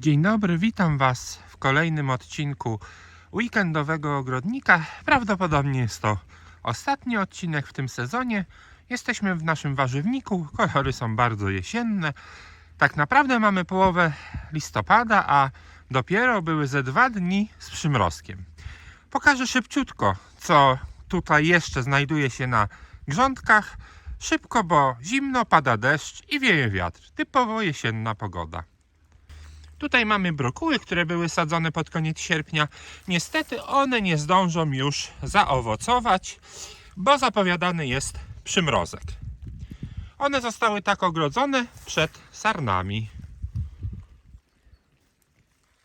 Dzień dobry, witam Was w kolejnym odcinku Weekendowego Ogrodnika. Prawdopodobnie jest to ostatni odcinek w tym sezonie. Jesteśmy w naszym warzywniku, kolory są bardzo jesienne. Tak naprawdę mamy połowę listopada, a dopiero były ze dwa dni z przymrozkiem. Pokażę szybciutko, co tutaj jeszcze znajduje się na grządkach. Szybko, bo zimno, pada deszcz i wieje wiatr. Typowo jesienna pogoda. Tutaj mamy brokuły, które były sadzone pod koniec sierpnia. Niestety one nie zdążą już zaowocować, bo zapowiadany jest przymrozek. One zostały tak ogrodzone przed sarnami.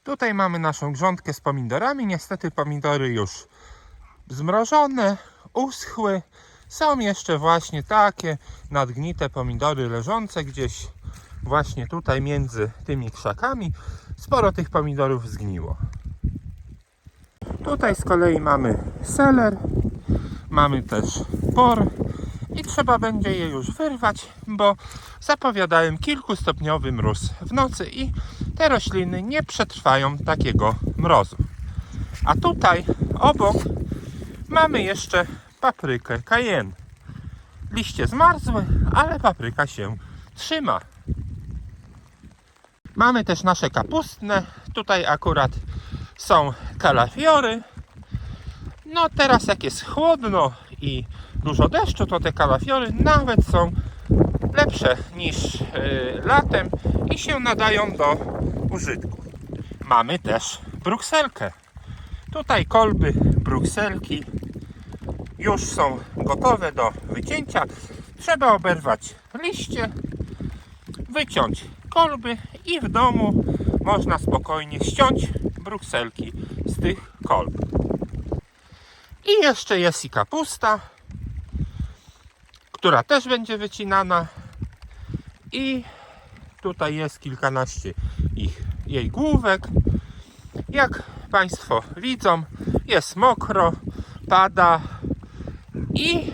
Tutaj mamy naszą grządkę z pomidorami. Niestety pomidory już zmrożone, uschły. Są jeszcze właśnie takie nadgnite pomidory leżące gdzieś właśnie tutaj między tymi krzakami. Sporo tych pomidorów zgniło. Tutaj z kolei mamy seler, mamy też por i trzeba będzie je już wyrwać, bo zapowiadałem kilkustopniowy mróz w nocy i te rośliny nie przetrwają takiego mrozu. A tutaj obok mamy jeszcze paprykę cayenne. Liście zmarzły, ale papryka się trzyma. Mamy też nasze kapustne. Tutaj akurat są kalafiory. No teraz jak jest chłodno i dużo deszczu, to te kalafiory nawet są lepsze niż yy, latem i się nadają do użytku. Mamy też brukselkę. Tutaj kolby brukselki już są gotowe do wycięcia. Trzeba oberwać liście, wyciąć kolby i w domu można spokojnie ściąć brukselki z tych kolb. I jeszcze jest i kapusta, która też będzie wycinana i tutaj jest kilkanaście ich, jej główek. Jak Państwo widzą, jest mokro, pada i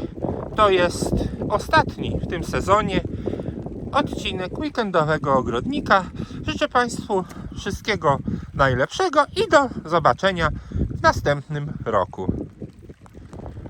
to jest ostatni w tym sezonie odcinek weekendowego ogrodnika. Życzę Państwu wszystkiego najlepszego i do zobaczenia w następnym roku.